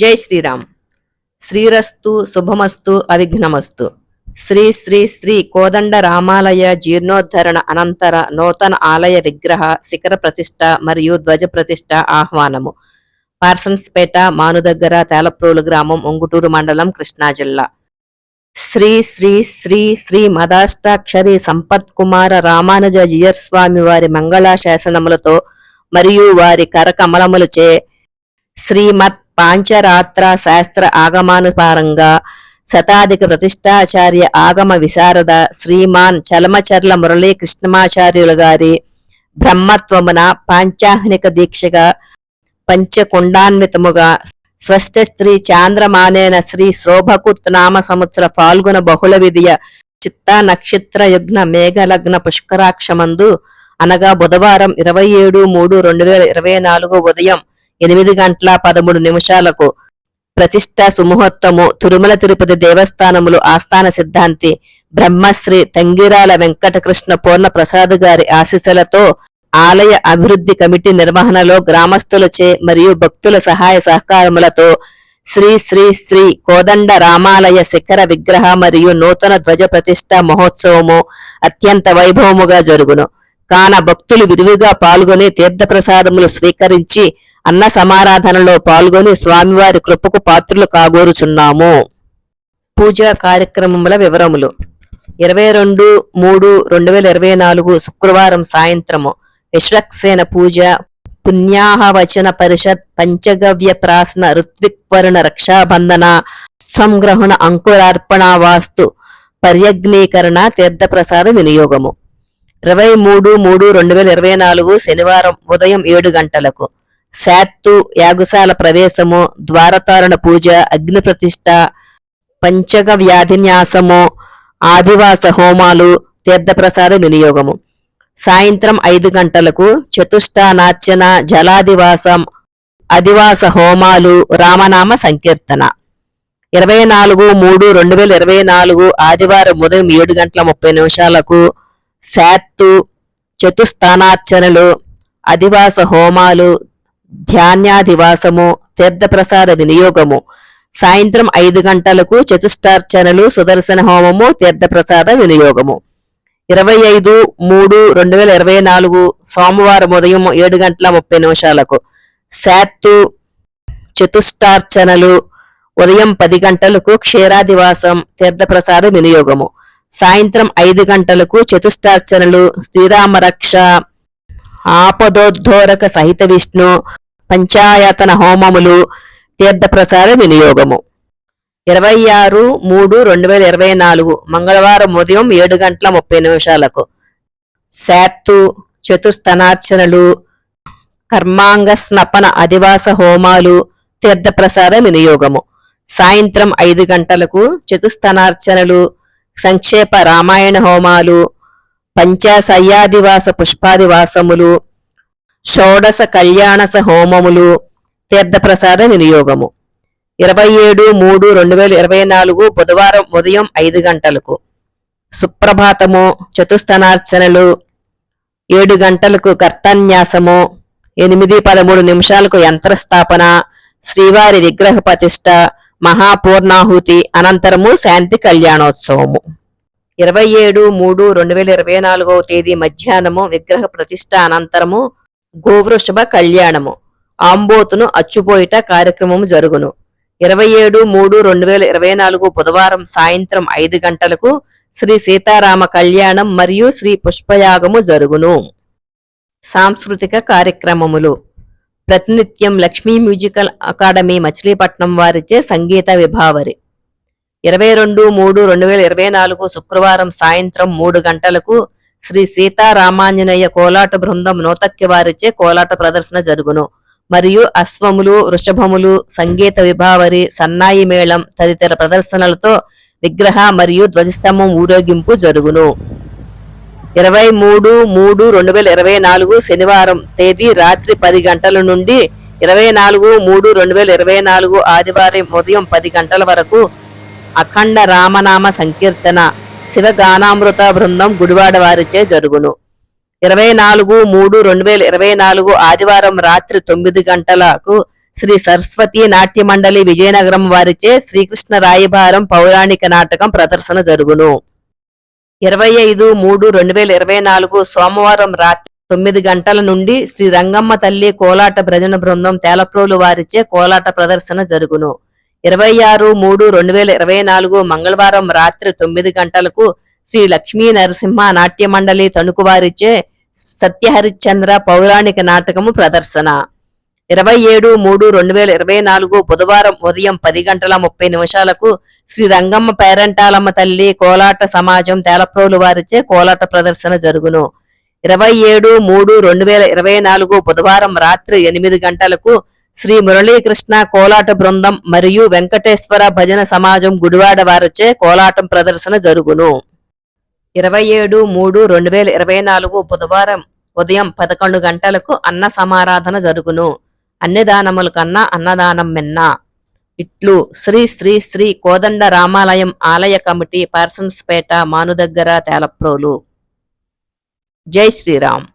జై శ్రీరామ్. శ్రీరస్తు శుభమస్తు అవిఘ్నమస్తు. శ్రీ శ్రీ శ్రీ కోదండ రామాలయ జీర్ణోద్ధరణ అనంతర నూతన ఆలయ విగ్రహ శిఖర ప్రతిష్ట మరియు ధ్వజ ప్రతిష్ట ఆహ్వానము. పార్సన్స్పేట మాను దగ్గర తేలప్రోలు గ్రామం ఉంగుటూరు మండలం కృష్ణా జిల్లా. శ్రీ శ్రీ శ్రీ శ్రీ మదాష్టాక్షరి సంపత్ కుమార రామానుజ జియర్ స్వామి వారి మంగళ శాసనములతో మరియు వారి కరకమలములచే శ్రీమత్ పాంచరాత్ర శాస్త్ర ఆగమానుసారంగా శతాధిక ప్రతిష్టాచార్య ఆగమ విశారద శ్రీమాన్ చలమచర్ల మురళీ కృష్ణమాచార్యుల గారి బ్రహ్మత్వమున పాంచాహ్నిక దీక్షగా పంచకుండాన్వితముగా స్వస్థ స్త్రీ చాంద్రమానేన శ్రీ శోభకుత్ నామ సంవత్సర ఫాల్గుణ బహుళ విధియ చిత్త నక్షత్ర యుగ్న మేఘలగ్న పుష్కరాక్షమందు అనగా బుధవారం ఇరవై ఏడు మూడు రెండు వేల ఇరవై నాలుగు ఉదయం ఎనిమిది గంటల పదమూడు నిమిషాలకు ప్రతిష్ట సుముహూర్తము తిరుమల తిరుపతి దేవస్థానములు ఆస్థాన సిద్ధాంతి బ్రహ్మశ్రీ తంగిరాల వెంకటకృష్ణ పూర్ణ ప్రసాద్ గారి ఆశీస్సులతో ఆలయ అభివృద్ధి కమిటీ నిర్వహణలో గ్రామస్తులచే మరియు భక్తుల సహాయ సహకారములతో శ్రీ శ్రీ శ్రీ కోదండ రామాలయ శిఖర విగ్రహ మరియు నూతన ధ్వజ ప్రతిష్ట మహోత్సవము అత్యంత వైభవముగా జరుగును. కాన భక్తులు విరివిగా పాల్గొని తీర్థప్రసాదములు స్వీకరించి అన్న సమారాధనలో పాల్గొని స్వామివారి కృపకు పాత్రులు కాగోరుచున్నాము. పూజా కార్యక్రమముల వివరములు. ఇరవై రెండు మూడు రెండు వేల ఇరవై నాలుగు శుక్రవారం సాయంత్రము విశ్వక్సేన పూజ పుణ్యాహవచన పరిషత్ పంచగవ్య ప్రాసన ఋత్విక్వరుణ రక్షాబంధన సంగ్రహణ అంకురార్పణ వాస్తు పర్యగ్నీకరణ తీర్థప్రసాద వినియోగము. ఇరవై మూడు మూడు రెండు వేల ఇరవై నాలుగు శనివారం ఉదయం ఏడు గంటలకు శాత్తు యాగశాల ప్రవేశము ద్వారతారణ పూజ అగ్ని ప్రతిష్ట పంచగ వ్యాధిన్యాసము ఆదివాస హోమాలు తీర్థప్రసాద వినియోగము. సాయంత్రం ఐదు గంటలకు చతుష్టానార్చన జలాదివాసం అధివాస హోమాలు రామనామ సంకీర్తన. ఇరవై నాలుగు మూడు రెండు వేల ఇరవై నాలుగు ఆదివారం ఉదయం ఏడు గంటల ముప్పై నిమిషాలకు శాత్తు చతుస్థానార్చనలు అధివాస హోమాలు ధ్యాన్యాధివాసము తీర్థప్రసాద వినియోగము సాయంత్రం ఐదు గంటలకు చతుష్టార్చనలు సుదర్శన హోమము తీర్థప్రసాద వినియోగము ఇరవై ఐదు మూడు రెండు వేల ఇరవై నాలుగు సోమవారం ఉదయం ఏడు గంటల ముప్పై నిమిషాలకు శాత్తు చతుష్టార్చనలు ఉదయం పది గంటలకు క్షీరాదివాసం తీర్థప్రసాద వినియోగము సాయంత్రం ఐదు గంటలకు చతుష్టార్చనలు శ్రీరామరక్ష ఆపదోద్ధోరక సహిత విష్ణు పంచాయతన హోమములు తీర్థప్రసాద వినియోగము. ఇరవై ఆరు మూడు రెండు వేల ఇరవై నాలుగు మంగళవారం ఉదయం ఏడు గంటల ముప్పై నిమిషాలకు శాత్తు చతుస్తనార్చనలు కర్మాంగ స్నపన అధివాస హోమాలు తీర్థప్రసాద వినియోగము. సాయంత్రం ఐదు గంటలకు చతుస్తనార్చనలు సంక్షేప రామాయణ హోమాలు పంచాశయ్యాదివాస పుష్పాదివాసములు షోడశ కళ్యాణస హోమములు తీర్థప్రసాద వినియోగము. ఇరవై ఏడు మూడు రెండు వేల ఇరవై నాలుగు బుధవారం ఉదయం ఐదు గంటలకు. సుప్రభాతము చతుస్థనార్చనలు ఏడు గంటలకు కర్తన్యాసము ఎనిమిది పదమూడు నిమిషాలకు యంత్రస్థాపన శ్రీవారి విగ్రహ ప్రతిష్ట మహాపూర్ణాహుతి అనంతరము శాంతి కళ్యాణోత్సవము. ఇరవై ఏడు మూడు రెండు వేల ఇరవై నాలుగవ తేదీ మధ్యాహ్నము విగ్రహ ప్రతిష్ట అనంతరము గోవృషభ కళ్యాణము. ఆంబోతును అచ్చుపోయిట కార్యక్రమము జరుగును. ఇరవై ఏడు మూడు రెండు వేల ఇరవై నాలుగు బుధవారం సాయంత్రం ఐదు గంటలకు శ్రీ సీతారామ కళ్యాణం మరియు శ్రీ పుష్పయాగము జరుగును. సాంస్కృతిక కార్యక్రమములు. ప్రతినిత్యం లక్ష్మీ మ్యూజికల్ అకాడమీ మచిలీపట్నం వారిచే సంగీత విభావరి. ఇరవై రెండు మూడు రెండు వేల ఇరవై నాలుగు శుక్రవారం సాయంత్రం మూడు గంటలకు శ్రీ సీతారామాంజనేయ కోలాట బృందం నూతక్కి వారిచే కోలాట ప్రదర్శన జరుగును. మరియు అశ్వములు వృషభములు సంగీత విభావరి సన్నాయి మేళం తదితర ప్రదర్శనలతో విగ్రహ మరియు ధ్వజస్తంభం ఊరేగింపు జరుగును. ఇరవై మూడు మూడు రెండు వేల ఇరవై నాలుగు శనివారం తేదీ రాత్రి పది గంటల నుండి ఇరవై నాలుగు మూడు రెండు వేల ఇరవై నాలుగు ఆదివారం ఉదయం పది గంటల వరకు అఖండ రామనామ సంకీర్తన శివగానామృత బృందం గుడివాడ వారిచే జరుగును. ఇరవై నాలుగు మూడు రెండు వేల ఇరవై నాలుగు ఆదివారం రాత్రి తొమ్మిది గంటలకు శ్రీ సరస్వతి నాట్య మండలి విజయనగరం వారిచే శ్రీకృష్ణ రాయభారం పౌరాణిక నాటకం ప్రదర్శన జరుగును. ఇరవై ఐదు మూడు రెండు వేల ఇరవై నాలుగు సోమవారం రాత్రి తొమ్మిది గంటల నుండి శ్రీ రంగమ్మ తల్లి కోలాట భజన బృందం తేలప్రోలు వారిచే కోలాట ప్రదర్శన జరుగును. ఇరవై ఆరు మూడు రెండు వేల ఇరవై నాలుగు మంగళవారం రాత్రి తొమ్మిది గంటలకు శ్రీ లక్ష్మీ నరసింహ నాట్య మండలి తణుకువారిచే సత్యహరిశ్చంద్ర పౌరాణిక నాటకము ప్రదర్శన. ఇరవై ఏడు మూడు రెండు వేల ఇరవై నాలుగు బుధవారం ఉదయం పది గంటల ముప్పై నిమిషాలకు శ్రీ రంగమ్మ పేరంటాలమ్మ తల్లి కోలాట సమాజం తేలప్రోలు వారిచే కోలాట ప్రదర్శన జరుగును. ఇరవై ఏడు మూడు రెండు వేల ఇరవై నాలుగు బుధవారం రాత్రి ఎనిమిది గంటలకు శ్రీ మురళీకృష్ణ కోలాట బృందం మరియు వెంకటేశ్వర భజన సమాజం గుడివాడ వారిచే కోలాటం ప్రదర్శన జరుగును. ఇరవై ఏడు మూడు రెండు వేల ఇరవై నాలుగు బుధవారం ఉదయం పదకొండు గంటలకు అన్న సమారాధన జరుగును. అన్నదానముల కన్నా అన్నదానం మిన్న. ఇట్లు శ్రీ శ్రీ శ్రీ కోదండ రామాలయం ఆలయ కమిటీ పార్సన్స్పేట మాను దగ్గర తేలప్రోలు. జై శ్రీరామ్.